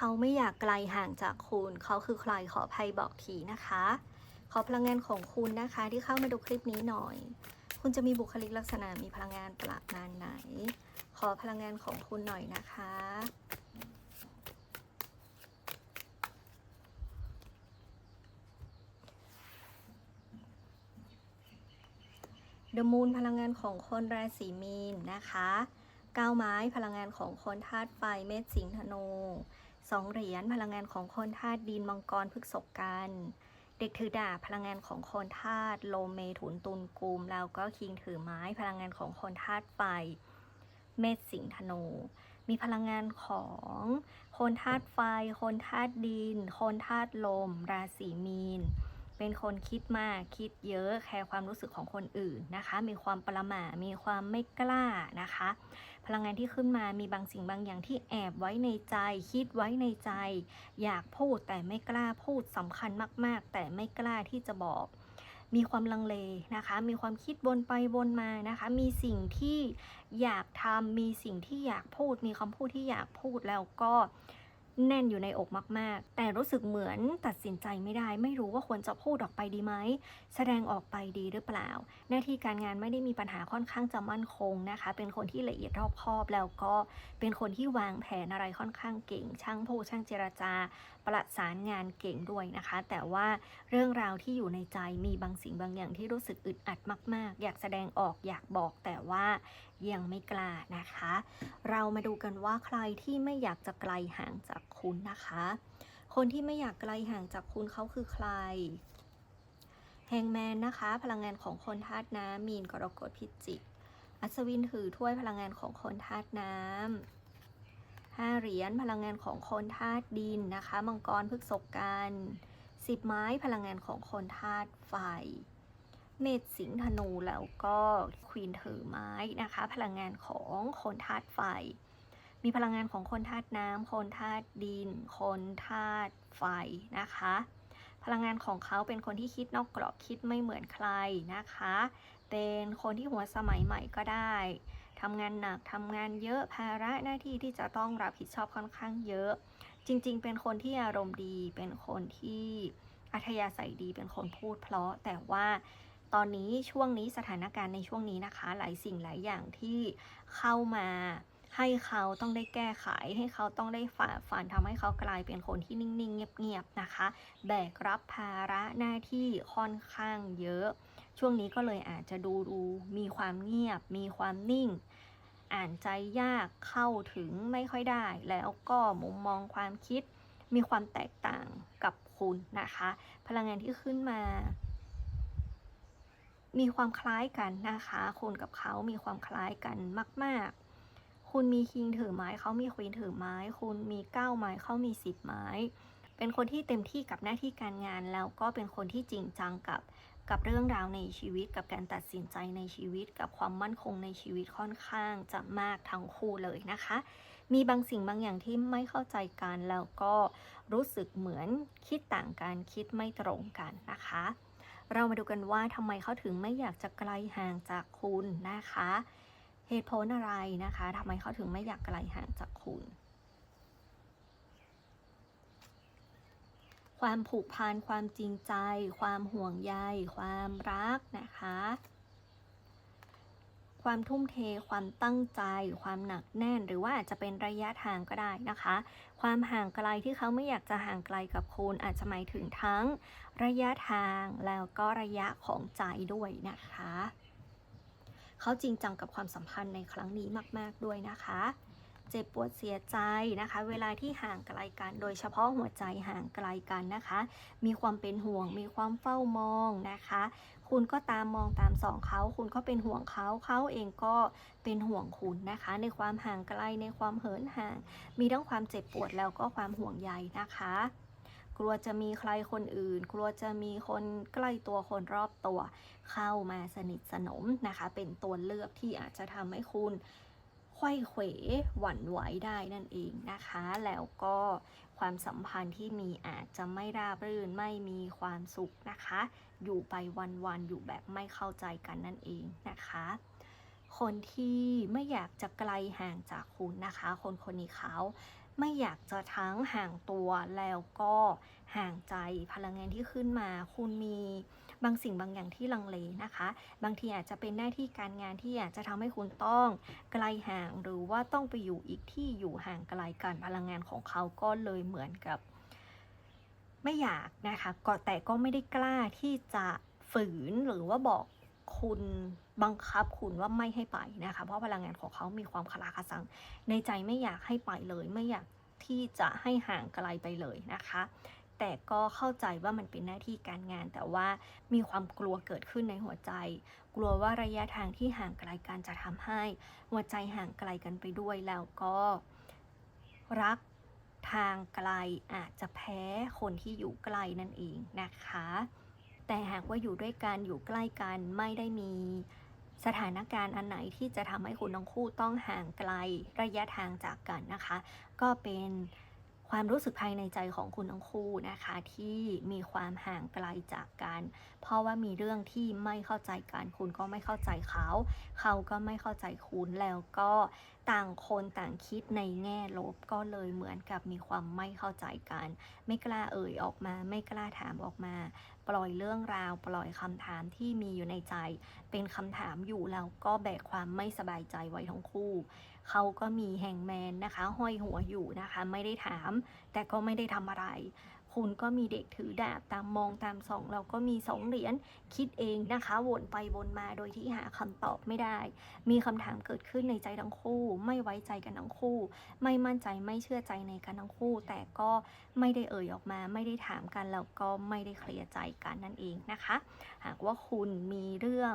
เขาไม่อยากไกลห่างจากคุณ เขาคือใครขออภัยบอกทีนะคะ ขอพลังงานของคุณนะคะที่เข้ามาดูคลิปนี้หน่อย คุณจะมีบุคลิกลักษณะมีพลังงานประมาณไหน ขอพลังงานของคุณหน่อยนะคะเดมูนพลังงานของคนราศีมีนนะคะก้าวไม้พลังงานของคนธาตุไฟเมษสิงห์ธนู สองเหรียญพลังงานของคนธาตุดินมังกรพฤกษกกัน เด็กถือดาบพลังงานของคนธาตุโลเมถุนตุลกุมแล้วก็คิงถือไม้พลังงานของคนธาตุไฟ เมษสิงห์ธนู มีพลังงานของคนธาตุไฟ คนธาตุดิน คนธาตุลม ราศีมีน เป็นคนคิดมากคิดเยอะแคร์ความรู้สึกของคนอื่นนะคะ มีความประมามีความไม่กล้านะคะ พลังงานที่ขึ้นมามีบางสิ่งบางอย่างที่แอบไว้ในใจ คิดไว้ในใจ อยากพูดแต่ไม่กล้าพูดสำคัญมาก ๆ แต่ไม่กล้าที่จะบอกมีความลังเลนะคะ มีความคิดวนไปวนมานะคะ มีสิ่งที่อยากทำ มีสิ่งที่อยากพูด มีคำพูดที่อยากพูดแล้วก็ แน่นอยู่ในอกมาก ๆ แต่รู้สึกเหมือนตัดสินใจไม่ได้ ไม่รู้ว่าควรจะพูดออกไปดีไหม แสดงออกไปดีหรือเปล่า หน้าที่การงานไม่ได้มีปัญหาค่อนข้างจะมั่นคงนะคะ เป็นคนที่ละเอียดรอบคอบแล้วก็เป็นคนที่วางแผนอะไรค่อนข้างเก่ง ช่างพูดช่างเจรจา ประสานงานเก่งด้วยนะคะ แต่ว่าเรื่องราวที่อยู่ในใจมีบางสิ่งบางอย่างที่รู้สึกอึดอัดมาก ๆ อยากแสดงออกอยากบอกแต่ว่า ยังไม่กล้านะคะ เรามาดูกันว่าใครที่ไม่อยากจะไกลห่างจากคุณนะคะ คนที่ไม่อยากไกลห่างจากคุณเขาคือใครแฮงแมนนะคะ พลังงานของคนธาตุน้ำมีนกรกฎพิจิกอัศวินถือถ้วยพลังงานของคนธาตุน้ำห้าเหรียญพลังงานของคนธาตุดินนะคะ มังกรพฤกษกกันสิบไม้พลังงานของคนธาตุไฟ เมษสิงห์ธนูแล้วก็ควีนถือไม้นะคะ พลังงานของคนธาตุไฟ มีพลังงานของคนธาตุน้ำคนธาตุดิน คนธาตุไฟนะคะ พลังงานของเขาเป็นคนที่คิดนอกกรอบคิดไม่เหมือนใครนะคะ เป็นคนที่หัวสมัยใหม่ก็ได้ทำงานหนักทำงานเยอะภาระหน้าที่ที่จะต้องรับผิดชอบค่อนข้างเยอะ จริง ๆ เป็นคนที่อารมณ์ดี เป็นคนที่อัธยาศัยดีเป็นคนพูดเพราะแต่ว่า ตอนนี้ช่วงนี้สถานการณ์ในช่วงนี้นะคะ หลายสิ่งหลายอย่างที่เข้ามาให้เขาต้องได้แก้ไขให้เขาต้องได้ฝ่าฟันทำให้เขากลายเป็นคนที่นิ่ง ๆ เงียบ ๆ นะคะ แบกรับภาระหน้าที่ค่อนข้างเยอะ ช่วงนี้ก็เลยอาจจะดูดูมีความเงียบ มีความนิ่ง อ่านใจยากเข้าถึงไม่ค่อยได้ แล้วก็มุมมองความคิดมีความแตกต่างกับคุณนะคะ พลังงานที่ขึ้นมา มีความคล้ายกันนะคะ คุณกับเขามีความคล้ายกันมากๆ คุณมีคิงถือไม้เขามีควีนถือไม้ คุณมีเก้าไม้เขามีสิบไม้ เป็นคนที่เต็มที่กับหน้าที่การงาน แล้วก็เป็นคนที่จริงจังกับกับเรื่องราวในชีวิตกับการตัดสินใจในชีวิต กับความมั่นคงในชีวิตค่อนข้างจะมากทั้งคู่เลยนะคะ มีบางสิ่งบางอย่างที่ไม่เข้าใจกันแล้วก็รู้สึกเหมือนคิดต่างกันคิดไม่ตรงกันนะคะ เรามาดูกันว่าทำไมเขาถึงไม่อยากจะไกลห่างจากคุณนะคะ เหตุผลอะไรนะคะทำไมเขาถึงไม่อยากไกลห่างจากคุณ ความผูกพันความจริงใจ ความห่วงใย ความรักนะคะ ความทุ่มเท ความตั้งใจ ความหนักแน่น หรือว่าอาจจะเป็นระยะทางก็ได้นะคะ ความห่างไกลที่เขาไม่อยากจะห่างไกลกับคุณอาจจะหมายถึงทั้ง ระยะทางแล้วก็ระยะของใจด้วยนะคะ เขาจริงจังกับความสัมพันธ์ในครั้งนี้มาก ๆ ด้วยนะคะ เจ็บปวดเสียใจนะคะ เวลาที่ห่างไกลกัน โดยเฉพาะหัวใจห่างไกลกันนะคะ มีความเป็นห่วง มีความเฝ้ามองนะคะ คุณก็ตามมองตามส่องเขา คุณก็เป็นห่วงเขา เขาเองก็เป็นห่วงคุณนะคะ ในความห่างไกล ในความเหินห่าง มีทั้งความเจ็บปวดแล้วก็ความห่วงใยนะคะ กลัวจะมีใครคนอื่น กลัวจะมีคนใกล้ตัวคนรอบตัว เข้ามาสนิทสนมนะคะ เป็นตัวเลือกที่อาจจะทำให้คุณไข้เขวหวั่นไหวได้นั่นเองนะคะ แล้วก็ความสัมพันธ์ที่มีอาจจะไม่ราบรื่นไม่มีความสุขนะคะ อยู่ไปวันๆอยู่แบบไม่เข้าใจกันนั่นเองนะคะ คนที่ไม่อยากจะไกลห่างจากคุณนะคะ คนคนนี้เขา ไม่อยากจะทั้งห่างตัวแล้วก็ห่างใจพลังงานที่ขึ้นมา คุณมีบางสิ่งบางอย่างที่ลังเลนะคะ บางทีอาจจะเป็นหน้าที่การงานที่อาจจะทำให้คุณต้องไกลห่างหรือว่าต้องไปอยู่อีกที่อยู่ห่างไกลกันพลังงานของเขาก็เลยเหมือนกับ ไม่อยากนะคะก็แต่ก็ไม่ได้กล้าที่จะฝืนหรือว่าบอก คุณบังคับคุณว่าไม่ให้ไปนะคะ เพราะพลังงานของเขามีความคลาคาซัง ในใจไม่อยากให้ไปเลย ไม่อยากที่จะให้ห่างไกลไปเลยนะคะ แต่ก็เข้าใจว่ามันเป็นหน้าที่การงาน แต่ว่ามีความกลัวเกิดขึ้นในหัวใจ กลัวว่าระยะทางที่ห่างไกลกันจะทำให้ หัวใจห่างไกลกันไปด้วยแล้วก็รักทางไกลอาจจะแพ้คนที่อยู่ใกลนั่นเองนะคะ แต่หากว่าอยู่ด้วยกันอยู่ใกล้กันไม่ได้มีสถานการณ์อันไหนที่จะทำให้คุณทั้งคู่ต้องห่างไกลระยะทางจากกันนะคะ ก็เป็น ความรู้สึกภายในใจของคุณทั้งคู่นะคะ ที่มีความห่างไกลจากกัน เพราะว่ามีเรื่องที่ไม่เข้าใจกัน คุณก็ไม่เข้าใจเขา เขาก็ไม่เข้าใจคุณแล้วก็ต่างคนต่างคิดในแง่ลบก็เลยเหมือนกับมีความไม่เข้าใจกัน ไม่กล้าเอ่ยออกมา ไม่กล้าถามออกมา ปล่อยเรื่องราว ปล่อยคำถามที่มีอยู่ในใจ เป็นคำถามอยู่แล้วก็แบกความไม่สบายใจไว้ทั้งคู่ เขาก็มีแฮงแมนนะคะห้อยหัวอยู่นะคะ ไม่ได้ถาม แต่ก็ไม่ได้ทำอะไร คุณก็มีเด็กถือดาบตามมองตามส่องเราก็มีสองเหรียญคิดเองนะคะวนไปวนมาโดยที่หาคำตอบไม่ได้ มีคำถามเกิดขึ้นในใจทั้งคู่ ไม่ไว้ใจกันทั้งคู่ ไม่มั่นใจไม่เชื่อใจในกันทั้งคู่ แต่ก็ไม่ได้เอ่ยออกมา ไม่ได้ถามกันแล้วก็ไม่ได้เคลียร์ใจกันนั่นเองนะคะ หากว่าคุณมีเรื่อง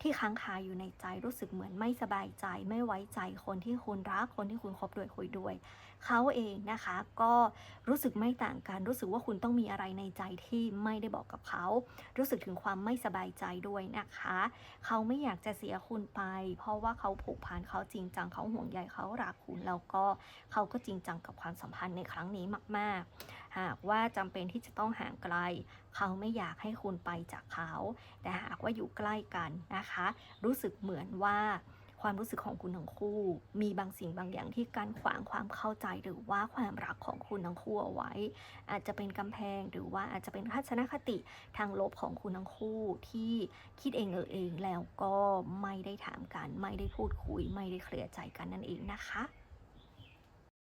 ที่ค้างคาอยู่ในใจรู้สึกเหมือนไม่สบายใจ ไม่ไว้ใจคนที่คุณรักคนที่คุณคบด้วยคุยด้วย เขาเองนะคะ ก็รู้สึกไม่ต่างกัน รู้สึกว่าคุณต้องมีอะไรในใจที่ไม่ได้บอกกับเขา รู้สึกถึงความไม่สบายใจด้วยนะคะ เขาไม่อยากจะเสียคุณไป เพราะว่าเขาผูกพันเขาจริงจังเขาห่วงใยเขารักคุณแล้วก็เขาก็จริงจังกับความสัมพันธ์ในครั้งนี้มาก ๆ หากว่าจำเป็นที่จะต้องห่างไกล เขาไม่อยากให้คุณไปจากเขา แต่หากว่าอยู่ใกล้กันนะคะ รู้สึกเหมือนว่าความรู้สึกของคุณทั้งคู่ มีบางสิ่งบางอย่างที่การขวางความเข้าใจหรือว่าความรักของคุณทั้งคู่เอาไว้ อาจจะเป็นกำแพงหรือว่าอาจจะเป็นทัศนคติทางลบของคุณทั้งคู่ที่คิดเองเออเองแล้วก็ไม่ได้ถามกัน ไม่ได้พูดคุย ไม่ได้เคลียร์ใจกันนั่นเองนะคะ